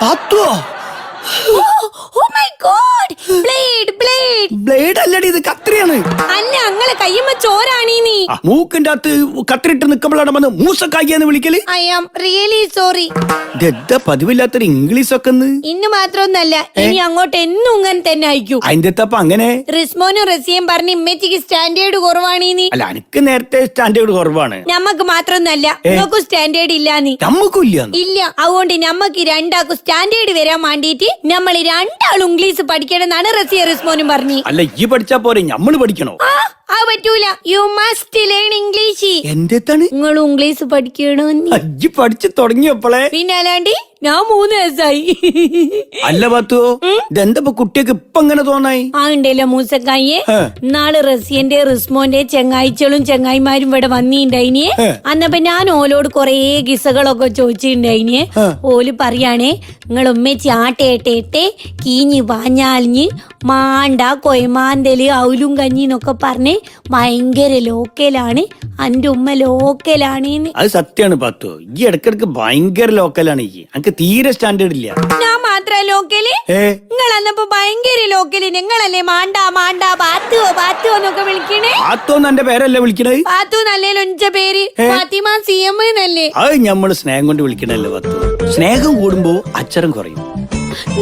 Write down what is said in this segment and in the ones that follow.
പാത്തോ? Oh my god blade blade blade അല്ലടി ഇത് കത്രിയാണ്. കയ്യമ്മ ചോരാണീ നീ? മൂക്കിന്റെ അകത്ത് കത്തിരിട്ട് നിക്കുമ്പോഴാണ് വന്ന് മൂസക്കായിന്ന് വിളിക്കൽ? ഐ ആം റിയലി സോറി ഇതെന്താ പതിവില്ലാത്തൊരു ഇംഗ്ലീഷ് ഒക്കെ ഇന്ന് മാത്രമൊന്നല്ല ഇനി അങ്ങോട്ട് എന്നും ഇങ്ങനെ തന്നെ അയക്കൂ അതിന്റെ തപ്പ അങ്ങനെ? റിസ്മോനും റസിയും പറഞ്ഞ് ഇമ്മച്ചിക്ക് സ്റ്റാൻഡേർഡ് കുറവാണീ നീ? അല്ല എനിക്ക് നേരത്തെ സ്റ്റാൻഡേർഡ് കുറവാണ്. ഞമ്മക്ക് മാത്രമൊന്നല്ല നിങ്ങൾക്കും സ്റ്റാൻഡേർഡ് ഇല്ല നീ നമ്മക്കും ഇല്ല ഇല്ല അതുകൊണ്ട് ഞമ്മക്ക് രണ്ടാക്കും സ്റ്റാൻഡേർഡ് വരാൻ വേണ്ടിയിട്ട് നമ്മൾ രണ്ടാളും ഇംഗ്ലീഷ് പഠിക്കണം എന്നാണ് റസിയ റിസ്മോനും പറഞ്ഞു. അല്ല ഈ പഠിച്ചാ പോരെ നമ്മൾ പഠിക്കണോ? ആ പറ്റൂല യു മസ്റ്റ് ലേൺ ഇംഗ്ലീഷ് എന്തെത്താണ് നിങ്ങൾ ഇംഗ്ലീഷ് പഠിക്കണോ അജ്ജി പഠിച്ചു തുടങ്ങിയപ്പോളെ. പിന്നെ അല്ലാണ്ട് ഞാൻ മൂന്ന് വയസ്സായി. അല്ല ഇതെന്താ ഇപ്പൊ കുട്ടിയൊക്കെ ഇപ്പൊ ഇങ്ങനെ തോന്നായി? ആ ഉണ്ടല്ലോ മൂസക്കായെ ഇന്നാൾ നാളെ റസിയന്റെ റിസ്മോന്റെ ചെങ്ങായിച്ചളും ചെങ്ങായിമാരും ഇവിടെ വന്നിണ്ടായിനിയെ. അന്നപ്പോ ഞാൻ ഓലോട് കൊറേ ഗിസകളൊക്കെ ചോദിച്ചിട്ടുണ്ടായിനിയെ ഓൽ പറയാണേ നിങ്ങൾ ഉമ്മച്ചി ആട്ടേട്ടേട്ടെ കീഞ്ഞ് പാഞ്ഞാലിഞ്ഞ് മാണ്ട കൊയമാന്തൽ ഔലും കഞ്ഞിന്നൊക്കെ പറഞ്ഞ് ഭയങ്കര ലോക്കലാണ് അന്റെ ഉമ്മ ലോക്കലാണ് അത് സത്യാണ് പത്തു. ഈ ഇടക്കിടക്ക് ഭയങ്കര ലോക്കലാണ് ഈ. എനിക്ക് തീരെ സ്റ്റാൻഡേർഡ് ഇല്ല. ഞാൻ മാത്രം ലോക്കൽ നിങ്ങൾ അന്നപ്പോ ഭയങ്കര ലോക്കൽ നിങ്ങളല്ലേ മാണ്ടാ മാണ്ടാ ബാത്തുവോ ബാത്തുവോ എന്നൊക്കെ വിളിക്കണേ? പാത്തോന്ന് എന്റെ പേരല്ലേ വിളിക്കണേ പാത്തു നല്ലേ ലൊഞ്ച പേര്? ഫാത്തിമ സി എം എന്നല്ലേ? അത് ഞമ്മൾ സ്നേഹം കൊണ്ട് വിളിക്കണല്ലേ പത്തു. സ്നേഹം കൂടുമ്പോ അച്ചരം കുറയും.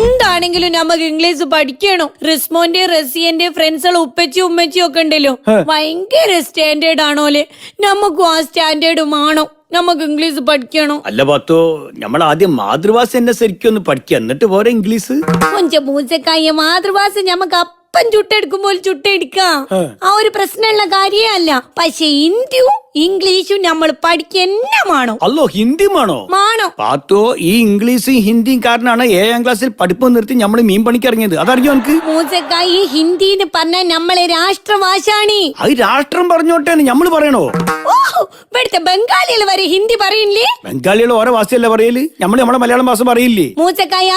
എന്താണെങ്കിലും നമുക്ക് ഇംഗ്ലീഷ് പഠിക്കണോ. റിസ്മോന്റെ റസിയന്റെ ഫ്രണ്ട്സുകൾ ഉപ്പച്ചി ഉമ്മച്ചി ഒക്കെ ഉണ്ടല്ലോ. ഭയങ്കര സ്റ്റാൻഡേർഡ് ആണോലെ. നമുക്കും ആ സ്റ്റാൻഡേർഡും ആണോ നമുക്ക് ഇംഗ്ലീഷ് പഠിക്കണോ. അല്ല പത്തോ നമ്മൾ ആദ്യം മാതൃഭാഷ എന്നെ ശരിക്കും ഒന്ന് പഠിക്കുക എന്നിട്ട് പോരെ ഇംഗ്ലീഷ് കൊഞ്ച മൂച്ചക്കായ മാതൃഭാഷ നമുക്ക് അപ്പം ചുട്ടെടുക്കുമ്പോൾ ചുട്ടെടുക്കാം ആ ഒരു പ്രശ്നമുള്ള കാര്യമല്ല പക്ഷെ ഹിന്ദിയും ഇംഗ്ലീഷും നമ്മൾ പഠിക്കുക എന്നാണോ അല്ലോ ഹിന്ദിയുമാണോ മാണോ? പാത്തോ ഈ ഇംഗ്ലീഷും ഹിന്ദിയും കാരണമാണ് ഏഴാം ക്ലാസ്സിൽ പഠിപ്പ് നിർത്തി നമ്മൾ മീൻ പണിക്ക് ഇറങ്ങിയത് അതറിയോ എനിക്ക് ഈ ഹിന്ദി എന്ന് പറഞ്ഞ നമ്മളെ രാഷ്ട്രഭാഷാണ്. അത് രാഷ്ട്രം പറഞ്ഞോട്ടെ നമ്മൾ പറയണോ? ഇവിടുത്തെ ബംഗാളികൾ വരെ ഹിന്ദി പറയില്ലേ? ബംഗാളികൾ ഓരോ ഭാഷയല്ലേ പറയൽ? നമ്മൾ മലയാളം ഭാഷ പറയില്ലേ?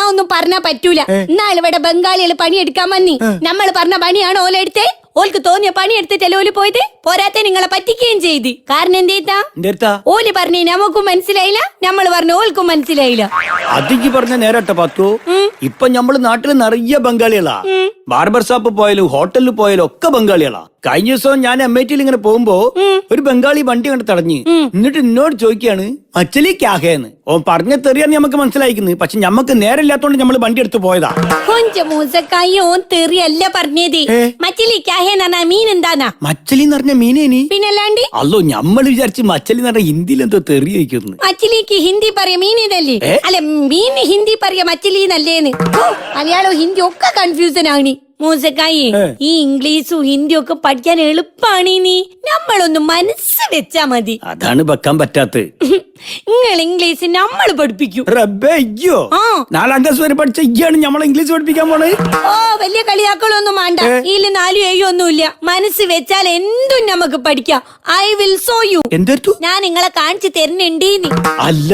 ഒന്നും പറഞ്ഞാ പറ്റൂല. എന്നാൽ ഇവിടെ ബംഗാളികൾ പണിയെടുക്കാൻ വന്നി. നമ്മൾ പറഞ്ഞ പണിയാണ് ഓലെടുത്തേ? ഓൽക്ക് തോന്നിയ പണി എടുത്തിട്ടല്ലേ ഓൽ പോയത്? പോരാത്തെ നിങ്ങളെ പറ്റിക്കുകയും ചെയ്ത്. കാരണം എന്തേത്താ ഓൽ പറഞ്ഞു നമുക്കും മനസ്സിലായില്ല നമ്മൾ പറഞ്ഞു ഓൽക്കും മനസ്സിലായില്ല. അതിക്ക് പറഞ്ഞ നേരട്ടെ പത്തു ഇപ്പൊ നമ്മൾ നാട്ടിൽ നിറയെ ബംഗാളികളാ. ബാർബർ ഷോപ്പ് പോയാലും ഹോട്ടലിൽ പോയാലും ഒക്കെ ബംഗാളികളാ. കഴിഞ്ഞ ദിവസം ഞാൻ എം ഐ ടിയിൽ ഇങ്ങനെ പോകുമ്പോ ഒരു ബംഗാളി വണ്ടി കണ്ട് തടഞ്ഞ്. എന്നിട്ട് എന്നോട് ചോദിക്കാണ് അച്ചലി ക്യാഹേന്ന് ഓൻ പറഞ്ഞ തെറിയാന്ന് നമുക്ക് മനസ്സിലായിക്കുന്നത് പക്ഷെ ഞമ്മക്ക് നേരമില്ലാത്തോണ്ട് നമ്മൾ വണ്ടി എടുത്തു പോയതാ. മൂസക്കായി ഓൻ തെറിയല്ല പറഞ്ഞത്? മച്ചിലി ക്യാഹേന്ന് മീൻ എന്താന്നാ? മച്ചലി എന്ന് പറഞ്ഞ മീനേനി പിന്നല്ലാണ്ട്? അല്ലോ നമ്മൾ വിചാരിച്ച് മച്ചലി എന്ന് പറഞ്ഞ ഹിന്ദിയിൽ എന്തോ തെറി വയ്ക്കുന്നു മച്ചിലിക്ക് ഹിന്ദി പറയാ മീൻ ഇതല്ലേ? അല്ല മീൻ ഹിന്ദി പറയാ മച്ചലി എന്നല്ലേന്ന് മലയാളവും ഹിന്ദി ഒക്കെ കൺഫ്യൂസൻ ആണ്. മൂസക്കായി ഈ ഇംഗ്ലീഷും ഹിന്ദിയും ഒക്കെ പഠിക്കാൻ എളുപ്പാണ് നീ. നമ്മളൊന്ന് മനസ്സ് വെച്ചാ മതി. അതാണ് വെക്കാൻ പറ്റാത്തത്. നിങ്ങൾ ഇംഗ്ലീഷ് നമ്മൾ പഠിപ്പിക്കും. റബ്ബേ അയ്യോ. ആ. നാലാം ക്ലാസ് വരെ പഠിച്ച നമ്മൾ ഇംഗ്ലീഷ് പഠിപ്പിക്കാൻ പോണേ? ഓ വലിയ കളിയാക്കളൊന്നും വേണ്ട. ഇതിൽ നാലും ഏഴും ഒന്നുമില്ല മനസ്സ് വെച്ചാൽ എന്തും നമുക്ക് പഠിക്കാം. I will show you. എന്തെടുത്തു? ഞാൻ നിങ്ങളെ കാണിച്ചു തരുന്നുണ്ടീ അല്ല.